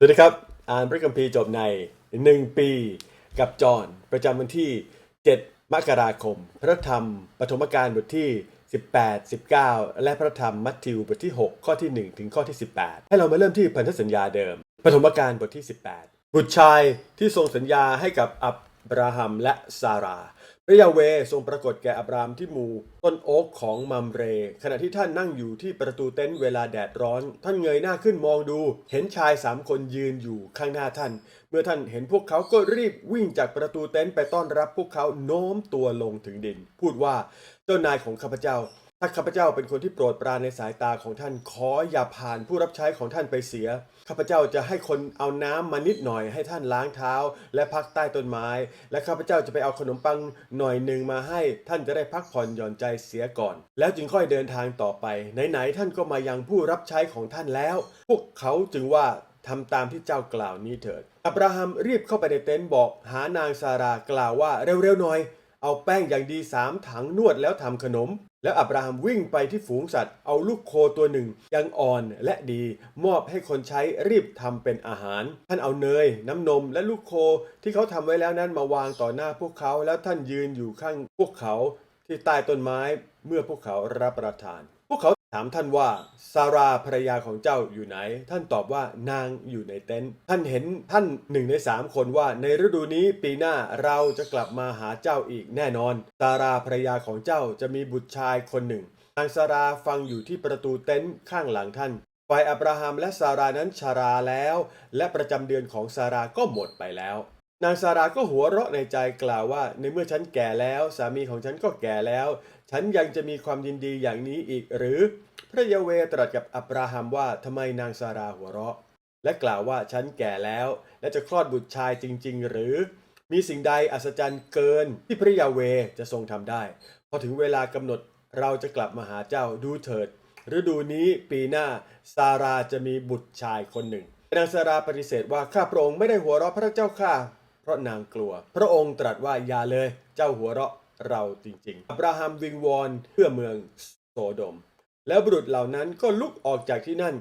สวัสดีครับ อ่านพระคัมภีร์จบใน 1 ปีกับจอห์นประจำวันที่ 7 มกราคม พระธรรมปฐมกาลบทที่ 18 19 และพระธรรมมัทธิวบทที่ 6 ข้อที่ 1 ถึงข้อที่ 18 ให้เรามาเริ่มที่พันธสัญญาเดิม ปฐมกาลบทที่ 18 บุตรชายที่ทรงสัญญาให้กับอับ บราฮัมและซาราพระยาเวทรงปรากฏแก่อับรามที่หมู่ต้นโอ๊กของมัมเร ขณะที่ท่านนั่งอยู่ที่ประตูเต็นท์เวลาแดดร้อน ท่านเงยหน้าขึ้นมองดู เห็นชายสามคนยืนอยู่ข้างหน้าท่าน เมื่อท่านเห็นพวกเขาก็รีบวิ่งจากประตูเต็นท์ไปต้อนรับพวกเขาโน้มตัวลงถึงดิน พูดว่าเจ้านายของข้าพเจ้า ถ้าข้าพเจ้าเป็นคนที่โปรดปรานในสายตาของท่าน ขออย่าผ่านผู้รับใช้ของท่านไปเสีย ข้าพเจ้าจะให้คนเอาน้ำมานิดหน่อยให้ท่านล้างเท้า และพักใต้ต้นไม้ และข้าพเจ้าจะไปเอาขนมปังหน่อยหนึ่งมาให้ ท่านจะได้พักผ่อนหย่อนใจเสียก่อน แล้วจึงค่อยเดินทางต่อไป ไหนๆท่านก็มายังผู้รับใช้ของท่านแล้ว พวกเขาจึงว่าทำตามที่เจ้ากล่าวนี้เถิด อับราฮัมรีบเข้าไปในเต็นท์บอกหานางซารากล่าวว่าเร็วๆหน่อย เอาแป้งอย่างดีสามถังนวดแล้วทำขนม แล้วอับราฮัมวิ่งไปที่ฝูงสัตว์ เอาลูกโคตัวหนึ่ง ยังอ่อนและดี มอบให้คนใช้รีบทำเป็นอาหาร ท่านเอาเนย น้ำนมและลูกโคที่เขาทำไว้แล้วนั้นมาวางต่อหน้าพวกเขา แล้วท่านยืนอยู่ข้างพวกเขาที่ใต้ต้นไม้เมื่อพวกเขารับประทาน ถามท่านว่าซาราภรรยาของเจ้าอยู่ไหน ท่านตอบว่านางอยู่ในเต็นท์ท่านเห็นท่านหนึ่งในสามคนว่าในฤดูนี้ปีหน้าเราจะกลับมาหาเจ้าอีกแน่นอนซาราภรรยาของเจ้าจะมีบุตรชายคนหนึ่งนางซาราฟังอยู่ที่ประตูเต็นท์ข้างหลังท่านฝ่ายอับราฮัมและซารานั้นชาราแล้ว และประจำเดือนของซาราก็หมดไปแล้ว นางซาราก็หัวเราะในใจกล่าวว่า ในเมื่อฉันแก่แล้ว สามีของฉันก็แก่แล้ว ฉันยังจะมีความยินดีอย่างนี้อีกหรือ พระยาเวตรัสกับอับราฮัมว่าทำไมนางซาราหัวเราะ และกล่าวว่าฉันแก่แล้ว และจะคลอดบุตรชายจริง ๆ หรือ มีสิ่งใดอัศจรรย์เกินที่พระยาเวจะทรงทำได้ พอถึงเวลากำหนดเราจะกลับมาหาเจ้าดูเถิดฤดูนี้ปีหน้าซาราจะมีบุตรชายคนหนึ่งนางซาราปฏิเสธว่าข้าพระองค์ไม่ได้หัวเราะพระเจ้าข้า ราะนางกลัว พระองค์ตรัสว่าอย่าเลย เจ้าหัวเราะเราจริงๆ อับราฮัมวิงวอนเพื่อเมืองโสโดม แล้วบุรุษเหล่านั้นก็ลุกออกจากที่นั่น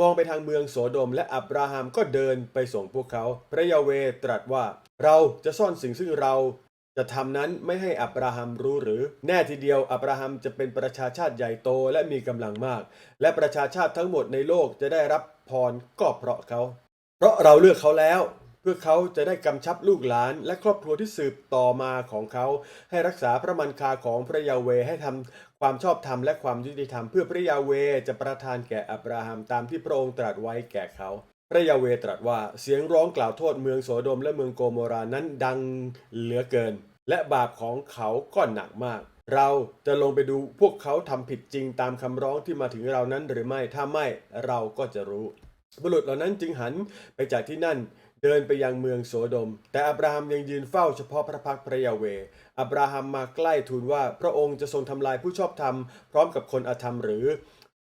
มองไปทางเมืองโสโดม และอับราฮัมก็เดินไปส่งพวกเขา พระยาเวตรัสว่าเราจะซ่อนสิ่งซึ่งเราจะทำนั้นไม่ให้อับราฮัมรู้หรือ แน่ทีเดียวอับราฮัมจะเป็นประชาชาติใหญ่โตและมีกำลังมาก และประชาชาติทั้งหมดในโลกจะได้รับพรก็เพราะเขา เพราะเราเลือกเขาแล้ว พื่อเขาจะได้กำชับลูกหลานและครอบครัวที่สืบต่อมาของเขาให้รักษาพระมันคาของพระยาเวให้ทำความชอบธรรมและความยุติธรรมเพื่อพระยาเวจะประทานแก่อับราฮัมตามที่พระองค์ตรัสไว้แก่เขา พระยาเวตรัสว่าเสียงร้องกล่าวโทษเมืองโสโดมและเมืองโกโมรานั้นดังเหลือเกิน และบาปของเขาก็หนักมาก เราจะลงไปดูพวกเขาทำผิดจริงตามคำร้องที่มาถึงเรานั้นหรือไม่ถ้าไม่เราก็จะรู้ บุรุษเหล่านั้นจึงหันไปจากที่นั่น เดินไปยังเมืองโสดม แต่อับราฮัมยังยืนเฝ้าเฉพาะพระพักตร์พระยาเว อับราฮัมมาใกล้ทูลว่าพระองค์จะทรงทำลายผู้ชอบธรรม พร้อมกับคนอธรรมหรือ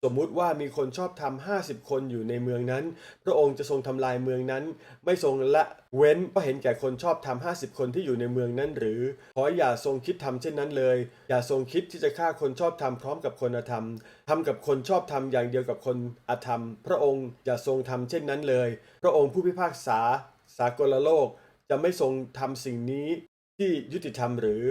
สมมุติว่ามีคนชอบธรรมห้าสิบคนอยู่ในเมืองนั้น พระองค์จะทรงทำลายเมืองนั้น ไม่ทรงละเว้นเพราะเห็นแก่คนชอบธรรมห้าสิบคนที่อยู่ในเมืองนั้นหรือ ขออย่าทรงคิดทำเช่นนั้นเลย อย่าทรงคิดที่จะฆ่าคนชอบธรรมพร้อมกับคนอธรรมทำกับคนชอบธรรมอย่างเดียวกับคนอธรรม พระองค์อย่าทรงทำเช่นนั้นเลย พระองค์ผู้พิพากษา สากลโลกจะไม่ทรงทำสิ่งนี้ที่ยุติธรรมหรือ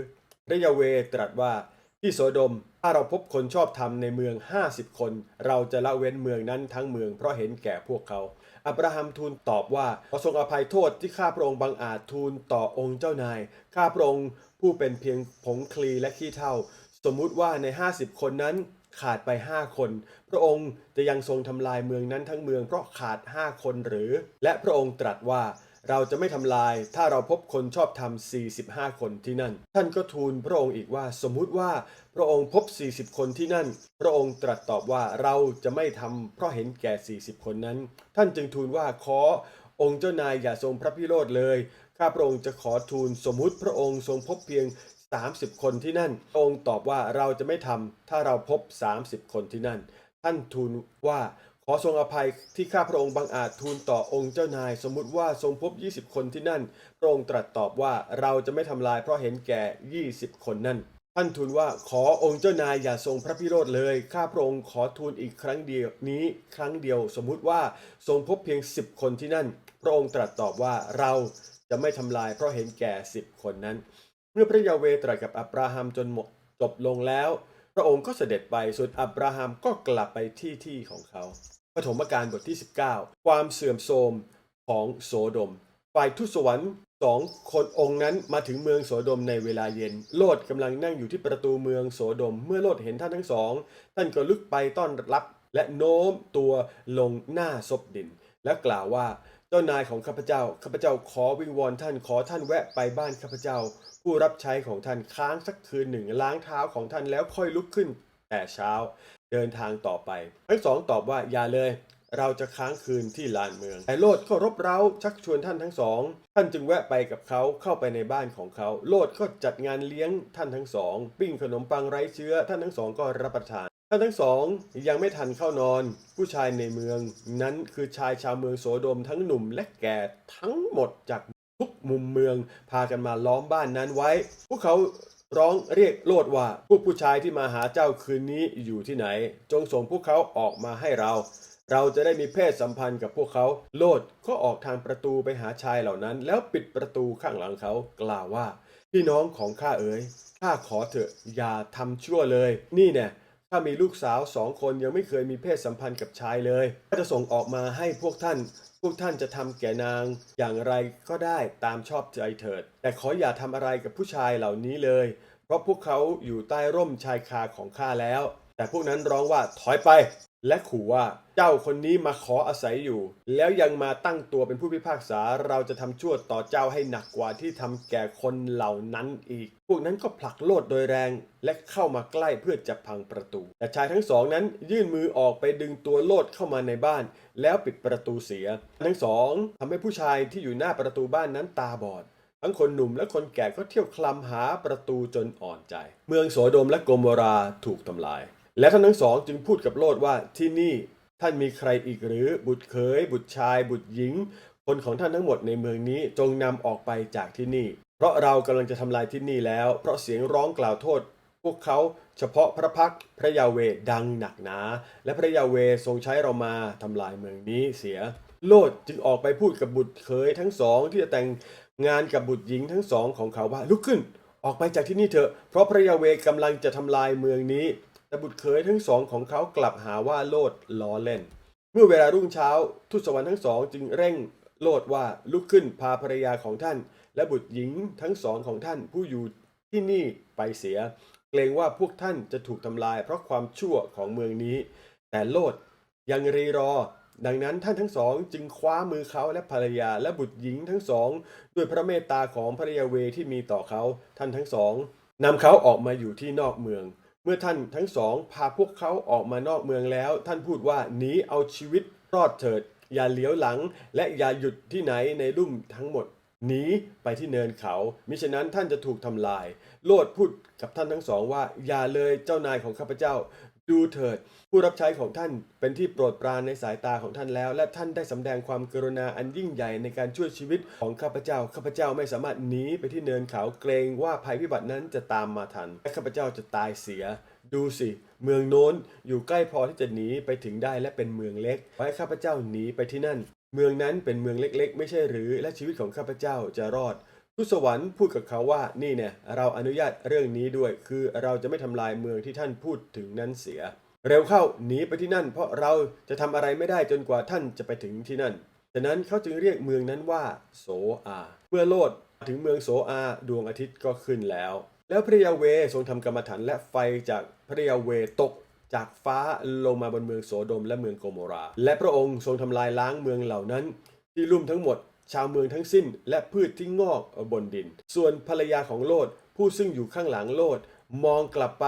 พระยาเวตรัสว่าที่โสดมถ้าเราพบคนชอบธรรมในเมือง 50 คน เราจะละเว้นเมืองนั้นทั้งเมืองเพราะเห็นแก่พวกเขา อับราฮัมทูลตอบว่าขอทรงอภัยโทษที่ข้าพระองค์บังอาจทูลต่อองค์เจ้านาย ข้าพระองค์ผู้เป็นเพียงผงคลีและขี้เถ้าสมมุติว่าใน 50 คนนั้นขาดไป 5 คน พระองค์จะยังทรงทำลายเมืองนั้นทั้งเมืองเพราะขาด 5 คนหรือ และพระองค์ตรัสว่า เราจะไม่ทำลาย ถ้าเราพบคนชอบธรรม 45 คนที่นั่น ท่านก็ทูลพระองค์อีกว่า สมมุติว่าพระองค์พบ 40 คนที่นั่น พระองค์ตรัสตอบว่าเราจะไม่ทำเพราะเห็นแก่ 40 คนนั้น ท่านจึงทูลว่าขอองค์เจ้านายอย่าทรงพระพิโรธเลย ข้าพระองค์จะขอทูลสมมุติพระองค์ทรงพบเพียง 30 คนที่นั่นพระองค์ตอบว่าเราจะไม่ทำถ้าเราพบ 30 คนที่นั่น ท่านทูลว่า ขอทรงอภัยที่ข้าพระองค์บังอาจทูลต่อองค์เจ้านาย สมมุติว่าทรงพบ 20 คนที่นั่น พระองค์ตรัสตอบว่าเราจะไม่ทำลายเพราะเห็นแก่ 20 คนนั่น ท่านทูลว่าขอองค์เจ้านายอย่าทรงพระพิโรธเลย ข้าพระองค์ขอทูลอีกครั้งเดียวนี้ครั้งเดียว สมมุติว่าทรงพบเพียงสิบคนที่นั่น พระองค์ตรัสตอบว่าเราจะไม่ทำลายเพราะเห็นแก่สิบคนนั้น เมื่อพระยาเวตรัสกับอับราฮัมจนหมดจบลงแล้ว พระองค์ก็เสด็จไปส่วนอับราฮัมก็กลับไปที่ที่ของเขาปฐมกาลบทที่ 19 ความเสื่อมโทรมของโสโดม ฝ่ายทูตสวรรค์สองคนองค์นั้นมาถึงเมืองโสโดมในเวลาเย็น โลดกำลังนั่งอยู่ที่ประตูเมืองโสโดม เมื่อโลดเห็นท่านทั้งสอง ท่านก็ลุกไปต้อนรับและโน้มตัวลงหน้าซบดิน และกล่าวว่า จ้านายของข้าพเจ้า ข้าพเจ้าขอวิงวอนท่านขอท่านแวะไปบ้านข้าพเจ้า ผู้รับใช้ของท่านค้างสักคืนหนึ่งล้างเท้าของท่านแล้วค่อยลุกขึ้น แต่เช้าเดินทางต่อไป ทั้งสองตอบว่าอย่าเลย เราจะค้างคืนที่ลานเมือง แต่โลดก็รบเร้าชักชวนท่านทั้งสอง ท่านจึงแวะไปกับเขาเข้าไปในบ้านของเขา โลดก็จัดงานเลี้ยงท่านทั้งสอง ปิ้งขนมปังไร้เชื้อท่านทั้งสองก็รับประทาน ท่านทั้งสองยังไม่ทันเข้านอน ผู้ชายในเมือง นั้นคือชายชาวเมืองโสดมทั้งหนุ่มและแก่ทั้งหมดจากทุกมุมเมือง พากันมาล้อมบ้านนั้นไว้ พวกเขาร้องเรียกโลดว่าพวกผู้ชายที่มาหาเจ้าคืนนี้อยู่ที่ไหน จงส่งพวกเขาออกมาให้เรา เราจะได้มีเพศสัมพันธ์กับพวกเขา โลดก็ออกทางประตูไปหาชายเหล่านั้น แล้วปิดประตูข้างหลังเขากล่าวว่า พี่น้องของข้าเอ๋ยข้าขอเถอะอย่าทำชั่วเลย นี่เนี่ย ถ้ามีลูกสาวสองคนยังไม่เคยมีเพศสัมพันธ์กับชายเลยข้าจะส่งออกมาให้พวกท่าน พวกท่านจะทำแก่นางอย่างไรก็ได้ตามชอบใจเถิด แต่ขออย่าทำอะไรกับผู้ชายเหล่านี้เลย เพราะพวกเขาอยู่ใต้ร่มชายคาของข้าแล้ว แต่พวกนั้นร้องว่าถอยไป และขู่ว่าเจ้าคนนี้มาขออาศัยอยู่ แล้วยังมาตั้งตัวเป็นผู้พิพากษาเราจะทำชั่วต่อเจ้าให้หนักกว่าที่ทำแก่คนเหล่านั้นอีก พวกนั้นก็ผลักโลดโดยแรง และเข้ามาใกล้เพื่อจะพังประตู แต่ชายทั้งสองนั้นยื่นมือออกไปดึงตัวโลดเข้ามาในบ้าน แล้วปิดประตูเสีย ทั้งสองทำให้ผู้ชายที่อยู่หน้าประตูบ้านนั้นตาบอดทั้งคนหนุ่มและคนแก่ก็เที่ยวคลำหาประตูจนอ่อนใจ เมืองโสโดมและโกโมราถูกทำลาย และท่านทั้งสองจึงพูดกับโลดว่าที่นี่ท่านมีใครอีกหรือบุตรเขย บุตรชาย บุตรหญิง คนของท่านทั้งหมดในเมืองนี้จงนำออกไปจากที่นี่ เพราะเรากำลังจะทำลายที่นี่แล้ว เพราะเสียงร้องกล่าวโทษ พวกเขาเฉพาะพระพักพระยาเวดังหนักหนา และพระยาเวทรงใช้เรามาทำลายเมืองนี้เสีย โลดจึงออกไปพูดกับบุตรเขยทั้งสองที่จะแต่งงานกับบุตรหญิงทั้งสองของเขาว่าลุกขึ้น ออกไปจากที่นี่เถอะเพราะพระยาเวกำลังจะทำลายเมืองนี้ แต่บุตรเขยทั้งสองของเขากลับหาว่าโลดล้อเล่น เมื่อเวลารุ่งเช้าทูตสวรรค์ทั้งสองจึงเร่งโลดว่าลุกขึ้นพาภรรยาของท่าน และบุตรหญิงทั้งสองของท่านผู้อยู่ที่นี่ไปเสีย เกรงว่าพวกท่านจะถูกทำลายเพราะความชั่วของเมืองนี้ แต่โลดยังรีรอ ดังนั้นท่านทั้งสองจึงคว้ามือเขาและภรรยาและบุตรหญิงทั้งสอง ด้วยพระเมตตาของพระยาเวที่มีต่อเขาท่านทั้งสองนำเขาออกมาอยู่ที่นอกเมือง เมื่อท่านทั้งสองพาพวกเขาออกมานอกเมืองแล้ว ท่านพูดว่าหนีเอาชีวิตรอดเถิด อย่าเลี้ยวหลัง และอย่าหยุดที่ไหนในลุ่มทั้งหมดหนีไปที่เนินเขา มิฉะนั้นท่านจะถูกทำลาย โลดพูดกับท่านทั้งสองว่า อย่าเลยเจ้านายของข้าพเจ้า ดูเถิด ผู้รับใช้ของท่านเป็นที่โปรดปรานในสายตาของท่านแล้ว และท่านได้สำแดงความกรุณาอันยิ่งใหญ่ในการช่วยชีวิตของข้าพเจ้า ข้าพเจ้าไม่สามารถหนีไปที่เนินเขาเกรงว่าภัยพิบัตินั้นจะตามมาทันและข้าพเจ้าจะตายเสีย ดูสิ เมืองโน้นอยู่ใกล้พอที่จะหนีไปถึงได้และเป็นเมืองเล็กขอให้ข้าพเจ้าหนีไปที่นั่น เมืองนั้นเป็นเมืองเล็กๆ ไม่ใช่หรือ และชีวิตของข้าพเจ้าจะรอด ทูตสวรรค์พูดกับเขาว่านี่เนี่ยเราอนุญาตเรื่องนี้ด้วย คือเราจะไม่ทำลายเมืองที่ท่านพูดถึงนั้นเสีย เร็วเข้าหนีไปที่นั่น เพราะเราจะทำอะไรไม่ได้จนกว่าท่านจะไปถึงที่นั่นฉะนั้นเขาจึงเรียกเมืองนั้นว่าโสอา เมื่อโลดถึงเมืองโสอาดวงอาทิตย์ก็ขึ้นแล้ว แล้วพระยาเวทรงทำกรรมฐานและไฟจากพระยาเวตกจากฟ้าลงมาบนเมืองโสโดมและเมืองโกโมรา และพระองค์ทรงทำลายล้างเมืองเหล่านั้น ที่ลุ่มทั้งหมด ชาวเมืองทั้งสิ้น และพืชที่งอกบนดิน ส่วนภรรยาของโลดผู้ซึ่งอยู่ข้างหลังโลด มองกลับไป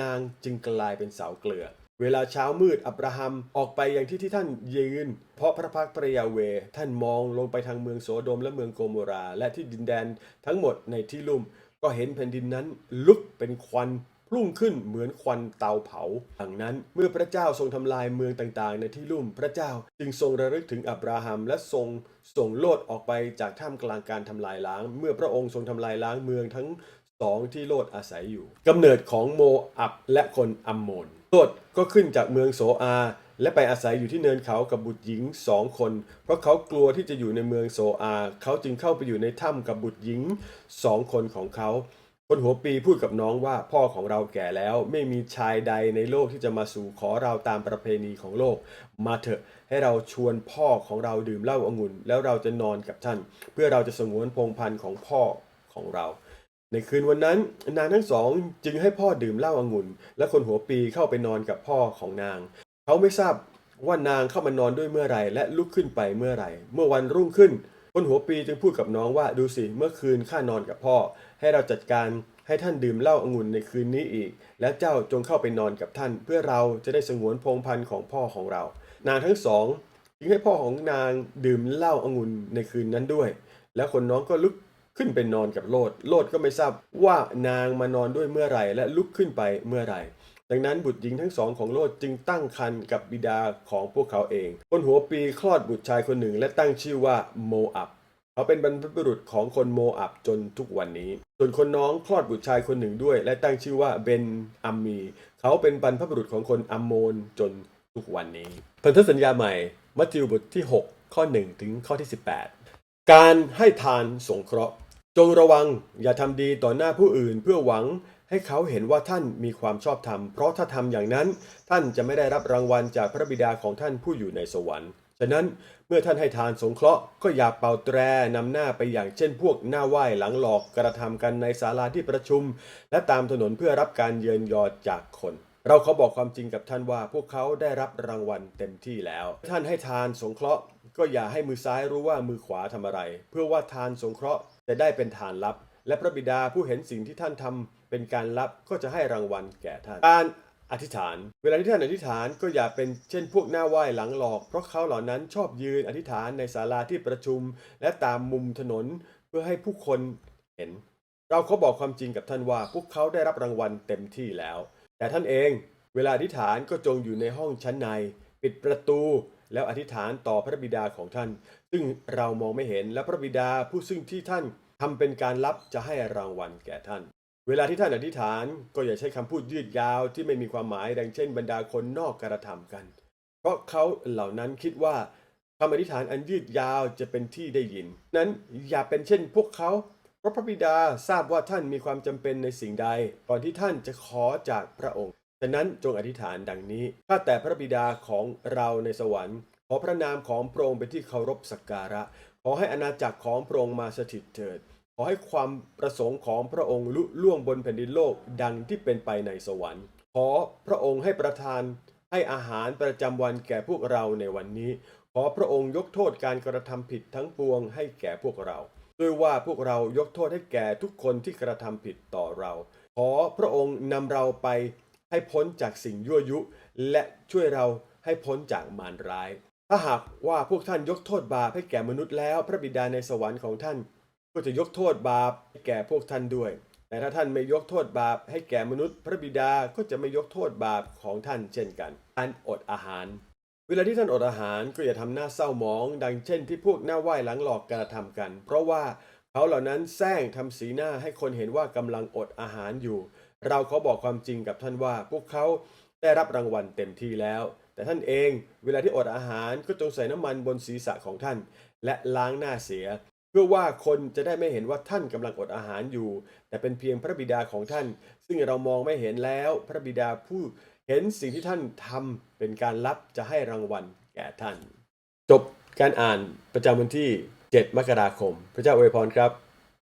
นางจึงกลายเป็นเสาเกลือ เวลาเช้ามืดอับราฮัมออกไปอยังที่ที่ท่านยืน เพราะพระพักตร์พระยาเว ท่านมองลงไปทางเมืองโสโดมและเมืองโกโมรา และที่ดินแดนทั้งหมดในที่ลุ่ม ก็เห็นแผ่นดินนั้นลุกเป็นควัน พุ่งขึ้นเหมือนควันเตาเผาดังนั้นเมื่อพระเจ้าทรงทำลายเมืองต่างๆ ในที่ลุ่มพระเจ้าจึงทรงระลึกถึงอับราฮัมและทรงส่งโลดออกไปจากท่ามกลางการทำลายล้าง เมื่อพระองค์ทรงทำลายล้างเมืองทั้งสองที่โลดอาศัยอยู่กำเนิดของโมอับและคนอัมโมนโลดก็ขึ้นจากเมืองโซอาและไปอาศัยอยู่ที่เนินเขากับบุตรหญิงสองคน เพราะเขากลัวที่จะอยู่ในเมืองโซอา เขาจึงเข้าไปอยู่ในถ้ำกับบุตรหญิงสองคนของเขา คนหัวปีพูดกับน้องว่าพ่อของเราแก่แล้วไม่มีชายใดในโลกที่จะมาสู่ขอเราตามประเพณีของโลก มาเถอะให้เราชวนพ่อของเราดื่มเหล้าองุ่น แล้วเราจะนอนกับท่าน เพื่อเราจะสงวนพงพันธุ์ของพ่อของเรา ในคืนวันนั้นนางทั้งสองจึงให้พ่อดื่มเหล้าองุ่น และคนหัวปีเข้าไปนอนกับพ่อของนาง เขาไม่ทราบว่านางเข้ามานอนด้วยเมื่อไรและลุกขึ้นไปเมื่อไรเมื่อวันรุ่งขึ้น คนหัวปีจึงพูดกับน้องว่าดูสิเมื่อคืนข้านอนกับพ่อ ให้เราจัดการให้ท่านดื่มเหล้าองุ่นในคืนนี้อีก และเจ้าจงเข้าไปนอนกับท่าน เพื่อเราจะได้สงวนพงพันธุ์ของพ่อของเรา นางทั้งสองจึงให้พ่อของนางดื่มเหล้าองุ่นในคืนนั้นด้วย แล้วคนน้องก็ลุกขึ้นไปนอนกับโลด โลดก็ไม่ทราบว่านางมานอนด้วยเมื่อไหร่ และลุกขึ้นไปเมื่อไหร่ ดังนั้นบุตรหญิงทั้งสองของโลดจึงตั้งครรภ์กับบิดาของพวกเขาเอง คนหัวปีคลอดบุตรชายคนหนึ่ง และตั้งชื่อว่าโมอับเขาเป็นบรรพบุรุษของคนโมอับจนทุกวันนี้ ส่วนคนน้องคลอดบุตรชายคนหนึ่งด้วย และตั้งชื่อว่าเบนอัมมี เขาเป็นบรรพบุรุษของคนอัมโมนจนทุกวันนี้ พันธสัญญาใหม่ มัทธิวบทที่ 6 ข้อ 1 ถึงข้อที่ 18 การให้ทานสงเคราะห์ จงระวังอย่าทำดีต่อหน้าผู้อื่นเพื่อหวัง ให้เขาเห็นว่าท่านมีความชอบธรรม เพราะถ้าทำอย่างนั้นท่านจะไม่ได้รับรางวัลจากพระบิดาของท่านผู้อยู่ในสวรรค์ ฉะนั้นเมื่อท่านให้ทานสงเคราะห์ก็อย่าเป่าแตรนำหน้าไปอย่างเช่นพวกหน้าไหว้หลังหลอกกระทำกันในศาลาที่ประชุม และตามถนนเพื่อรับการเยินยอจากคนเราขอบอกความจริงกับท่านว่าพวกเขาได้รับรางวัลเต็มที่แล้ว ท่านให้ทานสงเคราะห์ ก็อย่าให้มือซ้ายรู้ว่ามือขวาทำอะไร เพื่อว่าทานสงเคราะห์จะได้เป็นทานลับ และพระบิดาผู้เห็นสิ่งที่ท่านทำเป็นการลับก็จะให้รางวัลแก่ท่าน การอธิษฐาน เวลาที่ท่านอธิษฐานก็อย่าเป็นเช่นพวกหน้าไหว้หลังหลอก เพราะเขาเหล่านั้นชอบยืนอธิษฐานในศาลาที่ประชุม และตามมุมถนนเพื่อให้ผู้คนเห็น เราขอบอกความจริงกับท่านว่า พวกเขาได้รับรางวัลเต็มที่แล้ว แต่ท่านเองเวลาอธิษฐานก็จงอยู่ในห้องชั้นใน ปิดประตูแล้วอธิษฐานต่อพระบิดาของท่าน ซึ่งเรามองไม่เห็นและพระบิดาผู้ซึ่งที่ท่าน ทำเป็นการลับจะให้รางวัลแก่ท่าน เวลาที่ท่านอธิษฐานก็อย่าใช้คำพูดยืดยาวที่ไม่มีความหมายดังเช่นบรรดาคนนอกกระทำกัน เพราะเขาเหล่านั้นคิดว่าคำอธิษฐานอันยืดยาวจะเป็นที่ได้ยิน นั้นอย่าเป็นเช่นพวกเขาเพราะพระบิดาทราบว่าท่านมีความจำเป็นในสิ่งใดก่อนที่ท่านจะขอจากพระองค์ฉะนั้นจงอธิษฐานดังนี้ข้าแต่พระบิดาของเราในสวรรค์ขอพระนามของพระองค์เป็นที่เคารพสักการะ ขอให้อาณาจักรของพระองค์มาสถิตเถิด ขอให้ความประสงค์ของพระองค์ลุล่วงบนแผ่นดินโลกดังที่เป็นไปในสวรรค์ ขอพระองค์ให้ประทานให้อาหารประจำวันแก่พวกเราในวันนี้ ขอพระองค์ยกโทษการกระทำผิดทั้งปวงให้แก่พวกเรา ด้วยว่าพวกเรายกโทษให้แก่ทุกคนที่กระทำผิดต่อเรา ขอพระองค์นำเราไปให้พ้นจากสิ่งยั่วยุ และช่วยเราให้พ้นจากมารร้าย ถ้าหากว่าพวกท่านยกโทษบาปให้แก่มนุษย์แล้ว พระบิดาในสวรรค์ของท่าน ก็จะยกโทษบาปให้แก่พวกท่านด้วย แต่ถ้าท่านไม่ยกโทษบาปให้แก่มนุษย์ พระบิดาก็จะไม่ยกโทษบาปของท่านเช่นกัน การอดอาหาร เวลาที่ท่านอดอาหารก็อย่าทำหน้าเศร้าหมอง ดังเช่นที่พวกหน้าไหว้หลังหลอกกระทำกัน เพราะว่าเขาเหล่านั้นแซงทำสีหน้าให้คนเห็นว่ากำลังอดอาหารอยู่ เราขอบอกความจริงกับท่านว่า พวกเขาได้รับรางวัลเต็มที่แล้ว แต่ท่านเองเวลาที่อดอาหารก็จงใส่น้ำมันบนศีรษะของท่าน และล้างหน้าเสีย เพื่อว่าคนจะได้ไม่เห็นว่าท่านกำลังอดอาหารอยู่ แต่เป็นเพียงพระบิดาของท่าน ซึ่งเรามองไม่เห็นแล้ว พระบิดาผู้เห็นสิ่งที่ท่านทำเป็นการลับจะให้รางวัลแก่ท่าน จบการอ่านประจำวันที่ 7 มกราคม พระเจ้าอวยพรครับ